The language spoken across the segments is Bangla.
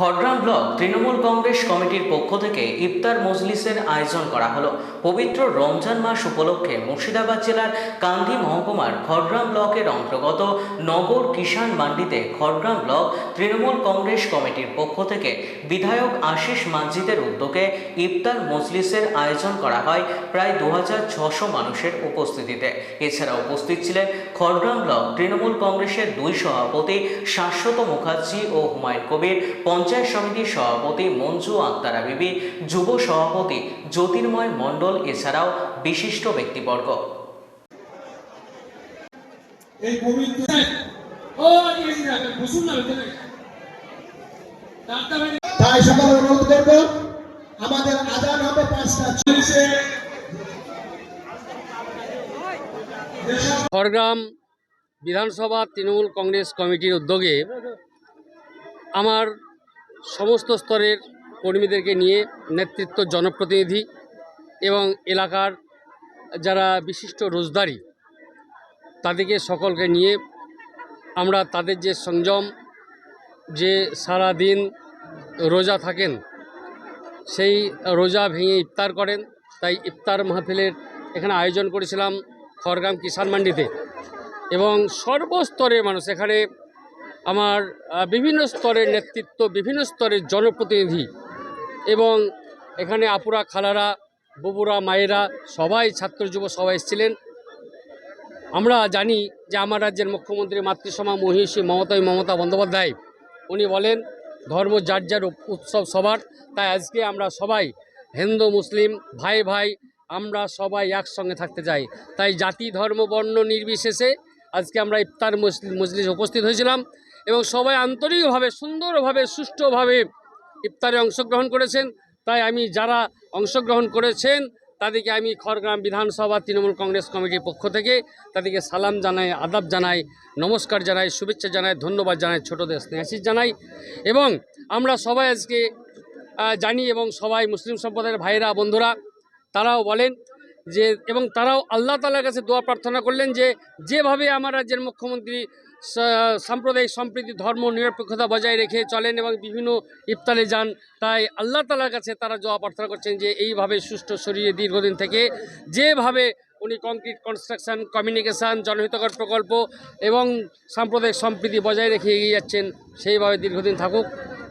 খড়গ্রাম ব্লক তৃণমূল কংগ্রেস কমিটির পক্ষ থেকে ইফতার মজলিসের আয়োজন করা হলো। পবিত্র রমজান মাস উপলক্ষে মুর্শিদাবাদ জেলার কান্দি মহকুমার খড়গ্রাম ব্লকের অন্তর্গত নগর কিষাণ মান্ডিতে খড়গ্রাম ব্লক তৃণমূল কংগ্রেস কমিটির পক্ষ থেকে বিধায়ক আশিস মানজিতের উদ্যোগে ইফতার মজলিসের আয়োজন করা হয় প্রায় দু মানুষের উপস্থিতিতে। এছাড়া উপস্থিত ছিলেন খড়গ্রাম ব্লক তৃণমূল কংগ্রেসের দুই সভাপতি শাশ্বত মুখার্জি ও হুমায়ুন কবির পঞ্চায়েত সমিতির সভাপতি মঞ্জু আক্তারা বিবি যুব সভাপতি জ্যোতির্ময় মণ্ডল এছাড়াও বিশিষ্ট ব্যক্তিবর্গ। এই তাই সকল অনুরোধ করব আমাদের আজান হবে পাঁচটা চল্লিশে। খড়গ্রাম বিধানসভা তৃণমূল কংগ্রেস কমিটির উদ্যোগে আমার সমস্ত স্তরের কর্মীদেরকে নিয়ে নেতৃত্ব জনপ্রতিনিধি এবং এলাকার যারা বিশিষ্ট রোজদারি, তাদেরকে সকলকে নিয়ে আমরা তাদের যে সংযম, যে সারা দিন রোজা থাকেন, সেই রোজা ভেঙে ইফতার করেন। তাই ইফতার মাহফিলের এখানে আয়োজন করেছিলাম খড়গ্রাম কিষাণ মান্ডিতে এবং সর্বস্তরের মানুষ এখানে আমার বিভিন্ন স্তরের নেতৃত্ব, বিভিন্ন স্তরের জনপ্রতিনিধি এবং এখানে আপুরা, খালারা, বুবুরা, মায়েরা, সবাই ছাত্র যুব সবাই এসেছিলেন। আমরা জানি যে আমার রাজ্যের মুখ্যমন্ত্রী মাতৃসমা মহিষী মমতাই মমতা বন্দ্যোপাধ্যায়, উনি বলেন, ধর্ম যার যার উৎসব সবার। তাই আজকে আমরা সবাই হিন্দু, মুসলিম, ভাই ভাই, আমরা সবাই একসঙ্গে থাকতে চাই। তাই জাতি, ধর্ম, বর্ণ নির্বিশেষে আজকে আমরা ইফতার মজলি- মজলিস উপস্থিত হয়েছিলাম। এবং সবাই আন্তরিকভাবে, সুন্দরভাবে, সুষ্ঠুভাবে ইফতারে অংশগ্রহণ করেছেন। তাই আমি যারা অংশগ্রহণ করেছেন, তাদেরকে আমি খড়গ্রাম বিধানসভা তৃণমূল কংগ্রেস কমিটির পক্ষ থেকে তাদেরকে সালাম জানাই, আদাব জানাই, নমস্কার জানাই, শুভেচ্ছা জানাই, ধন্যবাদ জানাই, ছোটদের স্নেহাশিস জানাই। এবং আমরা সবাই আজকে জানি এবং সবাই মুসলিম সম্প্রদায়ের ভাইরা বন্ধুরা, তারাও বলেন যে, এবং তারাও আল্লাহ তালার কাছে দোয়া প্রার্থনা করলেন যে, যেভাবে আমার রাজ্যের মুখ্যমন্ত্রী সাম্প্রদায়িক সম্প্রীতি ধর্ম নিরপেক্ষতা বজায় রেখে চলেন এবং বিভিন্ন ইফতারে যান। তাই আল্লাহ তালার কাছে তারা দোয়া প্রার্থনা করছেন যে এইভাবে সুষ্ঠু শরীরে দীর্ঘদিন থেকে যেভাবে উনি কংক্রিট কনস্ট্রাকশন কমিউনিকেশান জনহিতকর প্রকল্প এবং সাম্প্রদায়িক সম্প্রীতি বজায় রেখে এগিয়ে যাচ্ছেন সেইভাবে দীর্ঘদিন থাকুক।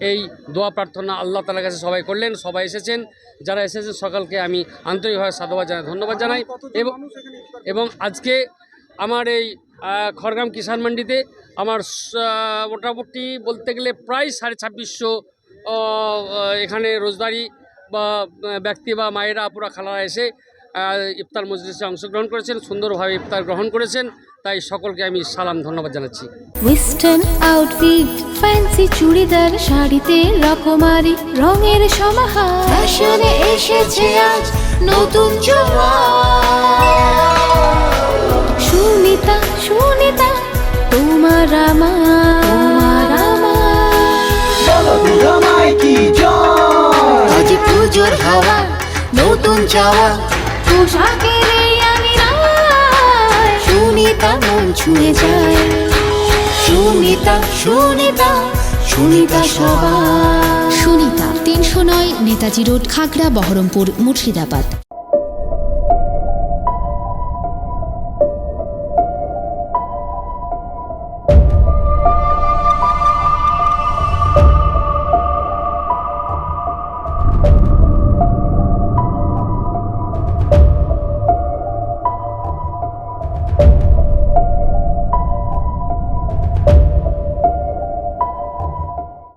এই দোয়া প্রার্থনা আল্লাহ তালার কাছে সবাই করলেন সবাই এসেছেন। যারা এসেছেন সকালকে আমি আন্তরিকভাবে সাধুবাদ জানাই ধন্যবাদ জানাই এবং এবং আজকে আমার এই খড়গ্রাম কিষাণ মান্ডিতে আমার মোটামুটি বলতে গেলে প্রায় সাড়ে ছাব্বিশশো এখানে রোজদারি বা ব্যক্তি বা মায়েরা আপুরা খালারা এসে ইফতার মজলিসে অংশগ্রহণ করেছেন, সুন্দরভাবে ইফতার গ্রহণ করেছেন। তাই সকলকে আমি সালাম, ধন্যবাদ জানাচ্ছি। ওয়েস্টার্ন আউটফিট ফ্যান্সি চুড়িদার, শাড়িতে রকমারি, রঙের সমাহার। ফ্যাশনে এসেছে আজ নতুন সুনিতা সুনিতা তোমার আমার আমার আজ পুজোর হাওয়া নতুন চাওয়া। পোশাকের এই আমি। সুনিতা মন ছুঁয়ে যায়। সুনিতা সুনিতা সুনিতা সবার সুনিতা তিনশো নয় নেতাজি রোড খাগড়া বহরমপুর মুর্শিদাবাদ।